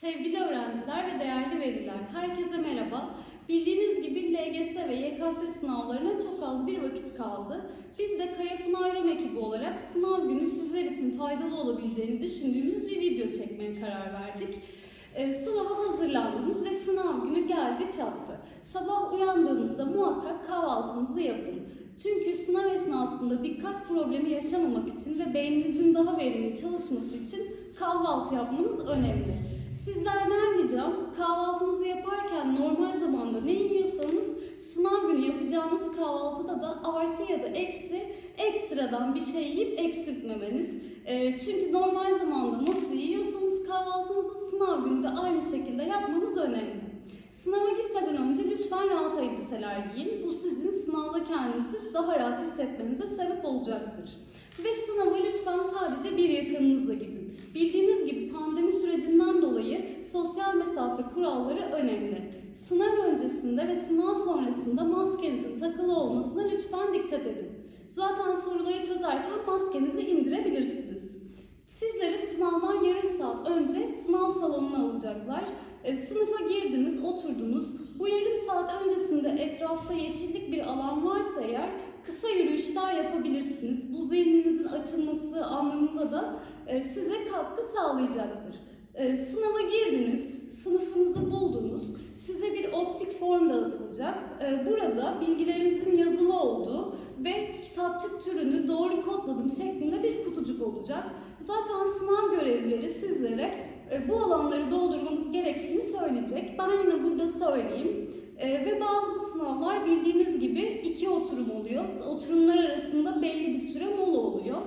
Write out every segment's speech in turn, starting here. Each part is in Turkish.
Sevgili öğrenciler ve değerli veliler, herkese merhaba. Bildiğiniz gibi LGS ve YKS sınavlarına çok az bir vakit kaldı. Biz de Kayapınar RAM ekibi olarak sınav günü sizler için faydalı olabileceğini düşündüğümüz bir video çekmeye karar verdik. Ee, sınava hazırlandınız ve sınav günü geldi çattı. Sabah uyandığınızda muhakkak kahvaltınızı yapın. Çünkü sınav esnasında dikkat problemi yaşamamak için ve beyninizin daha verimli çalışması için kahvaltı yapmanız önemli. Sizlerden ricam kahvaltınızı yaparken normal zamanda ne yiyorsanız sınav günü yapacağınız kahvaltıda da artı ya da eksi ekstradan bir şey yiyip eksiltmemeniz. Ee, çünkü normal zamanda nasıl yiyorsanız kahvaltınızı sınav günü de aynı şekilde yapmanız önemli. Sınava gitmeden önce lütfen rahat elbiseler giyin. Bu sizin sınavda kendinizi daha rahat hissetmenize sebep olacaktır. Ve sınava lütfen sadece bir yakınınızla gidin. Bildiğiniz gibi pandemi sürecinden dolayı sosyal mesafe kuralları önemli. Sınav öncesinde ve sınav sonrasında maskenizin takılı olmasına lütfen dikkat edin. Zaten soruları çözerken maskenizi indirebilirsiniz. Sizleri sınavdan yarım saat önce sınav salonuna alacaklar. E, sınıfa girdiniz, oturdunuz. Bu yarım saat öncesinde etrafta yeşillik bir alan varsa eğer kısa yürüyüşler yapabilirsiniz. Bu zihninizin açılması anlamında da e, size katkı sağlayacaktır. E, sınava girdiniz, sınıfınızı buldunuz. Size bir optik form dağıtılacak. E, burada bilgilerinizin yazılı olduğu ve kitapçık türünü doğru kodladım şeklinde bir kutucuk olacak. Zaten sınav görevlileri sizlere bu alanları doldurmanız gerektiğini söyleyecek. Ben yine burada söyleyeyim. E, ve bazı sınavlar bildiğiniz gibi iki oturum oluyor. Oturumlar arasında belli bir süre mola oluyor.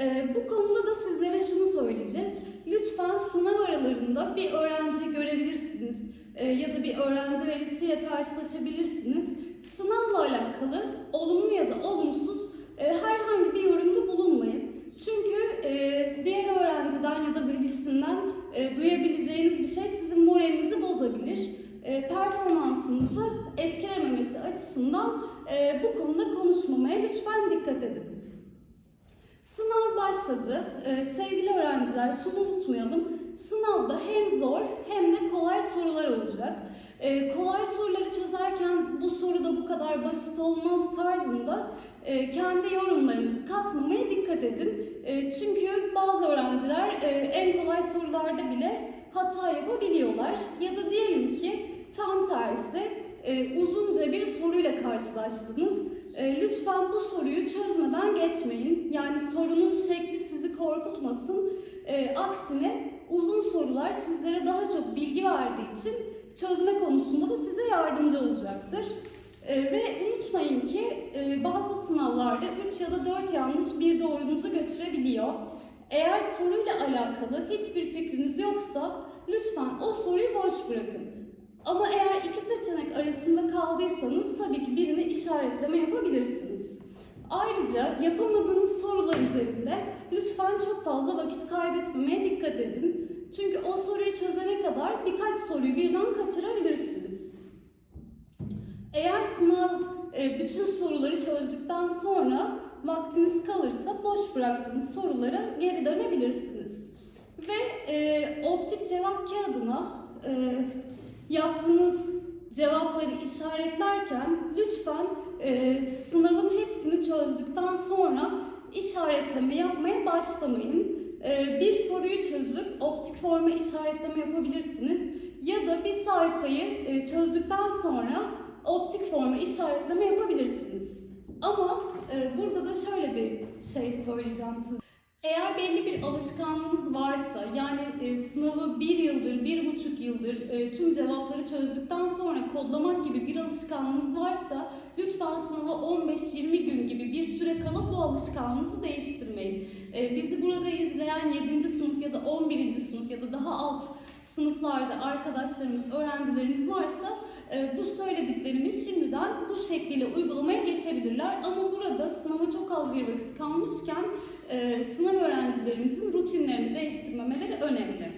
E, bu konuda da sizlere şunu söyleyeceğiz. Lütfen sınav aralarında bir öğrenci görebilirsiniz e, ya da bir öğrenci velisiyle karşılaşabilirsiniz. Sınavla alakalı olumlu ya da olumsuz e, herhangi bir yorumda bulunmayın. Çünkü e, diğer öğrenciden ya da velisinden e, duyabileceğiniz bir şey sizin moralinizi bozabilir. E, performansınızı etkilememesi açısından e, bu konuda konuşmamaya lütfen dikkat edin. Sınav başladı. Ee, sevgili öğrenciler şunu unutmayalım. Sınavda hem zor hem de kolay sorular olacak. Ee, kolay soruları çözerken bu soruda bu kadar basit olmaz tarzında e, kendi yorumlarınızı katmamaya dikkat edin. E, çünkü bazı öğrenciler e, en kolay sorularda bile hata yapabiliyorlar. Ya da diyelim ki tam tersi e, uzunca bir soruyla karşılaştınız. E, lütfen bu soruyu çözmeden geçmeyin. Yani sorunun şekli sizi korkutmasın. E, aksine uzun sorular sizlere daha çok bilgi verdiği için çözme konusunda da size yardımcı olacaktır. E, ve unutmayın ki e, bazı sınavlarda 3 ya da 4 yanlış bir doğrunuzu götürebiliyor. Eğer soruyla alakalı hiçbir fikriniz yoksa lütfen o soruyu boş bırakın. Ama eğer iki seçenek arasında kaldıysanız tabii ki birini işaretleme yapabilirsiniz. Ayrıca yapamadığınız sorular üzerinde lütfen çok fazla vakit kaybetmemeye dikkat edin. Çünkü o soruyu çözene kadar birkaç soruyu birden kaçırabilirsiniz. Eğer sınav e, bütün soruları çözdükten sonra vaktiniz kalırsa boş bıraktığınız sorulara geri dönebilirsiniz. Ve e, optik cevap kağıdına e, yaptığınız cevapları işaretlerken lütfen e, sınavın hepsini çözdükten sonra işaretleme yapmaya başlamayın. E, bir soruyu çözüp optik forma işaretleme yapabilirsiniz. Ya da bir sayfayı e, çözdükten sonra optik forma işaretleme yapabilirsiniz. Ama e, burada da şöyle bir şey söyleyeceğim size. Eğer belli bir alışkanlığınız varsa, yani e, sınavı bir yıldır, bir buçuk yıldır e, tüm cevapları çözdükten sonra kodlamak gibi bir alışkanlığınız varsa, lütfen sınava 15-20 gün gibi bir süre kalıp bu alışkanlığınızı değiştirmeyin. E, bizi burada izleyen 7. sınıf ya da 11. sınıf ya da daha alt sınıflarda arkadaşlarımız, öğrencilerimiz varsa e, bu söylediklerimi şimdiden bu şekliyle uygulamaya geçebilirler. Ama burada sınava çok az bir vakit kalmışken e, sınav öğrencilerimizin rutinlerini değiştirmemeleri önemli.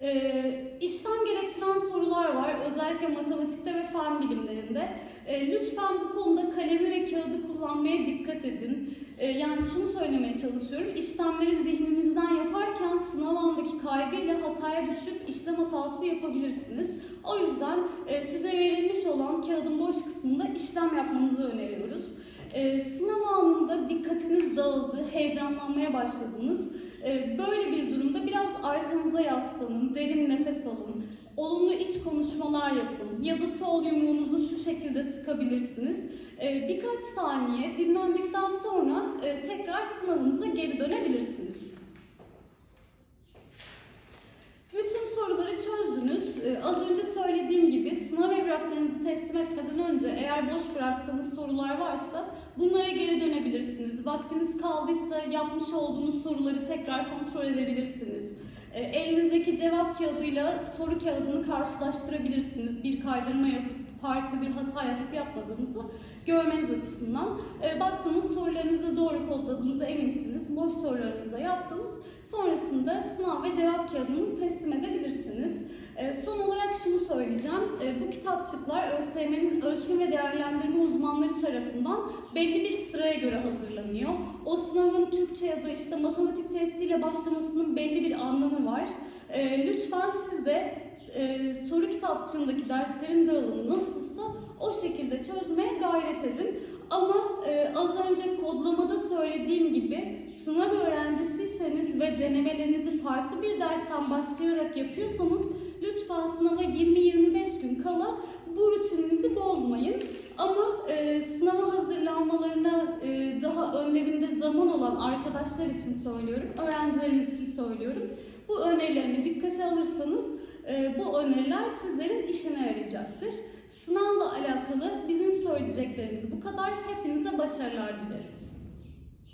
E, işlem gerektiren sorular var özellikle matematikte ve fen bilimlerinde. E, lütfen bu konuda kalemi ve kağıdı kullanmaya dikkat edin. E, yani şunu söylemeye çalışıyorum. İşlemleri zihninizden yaparken sınav andaki kaygıyla hataya düşüp işlem hatası yapabilirsiniz. O yüzden e, size verilmiş olan kağıdın boş kısmında işlem yapmanızı öneriyoruz. E, sınav anında dikkatiniz dağıldı, heyecanlanmaya başladınız. E, böyle bir durumda biraz arkanıza yaslanın, derin nefes alın, olumlu iç konuşmalar yapın ya da sol yumruğunuzu şu şekilde sıkabilirsiniz. E, birkaç saniye dinlendikten sonra e, tekrar sınavınıza geri dönebilirsiniz. Bütün soruları çözdünüz. Ee, az önce söylediğim gibi sınav evraklarınızı teslim etmeden önce eğer boş bıraktığınız sorular varsa bunlara geri dönebilirsiniz. Vaktiniz kaldıysa yapmış olduğunuz soruları tekrar kontrol edebilirsiniz. Ee, elinizdeki cevap kağıdıyla soru kağıdını karşılaştırabilirsiniz. Bir kaydırma yapıp farklı bir hata yapıp yapmadığınızı görmeniz açısından. Ee, baktığınız sorularınızı doğru kodladığınızda eminsiniz. Boş sorularınızı da yaptınız. Sonrasında sınav ve cevap kağıdını teslim edebilirsiniz. Ee, son olarak şunu söyleyeceğim. Ee, bu kitapçıklar ÖSYM'nin ölçme ve değerlendirme uzmanları tarafından belli bir sıraya göre hazırlanıyor. O sınavın Türkçe ya da işte matematik testiyle başlamasının belli bir anlamı var. Ee, lütfen siz de e, soru kitapçığındaki derslerin dağılımı nasılsa o şekilde çözmeye gayret edin. Ama e, az önce kodlamada söylediğim gibi sınav öğrencisiyseniz ve denemelerinizi farklı bir dersten başlayarak yapıyorsanız lütfen sınava 20-25 gün kala bu rutininizi bozmayın. Ama e, sınava hazırlanmalarına e, daha önlerinde zaman olan arkadaşlar için söylüyorum, öğrencilerimiz için söylüyorum. Bu önerilerimi dikkate alırsanız e, bu öneriler sizlerin işine yarayacaktır. Sınavla alakalı bizim söyleyeceklerimiz bu kadar. Hepinize başarılar dileriz.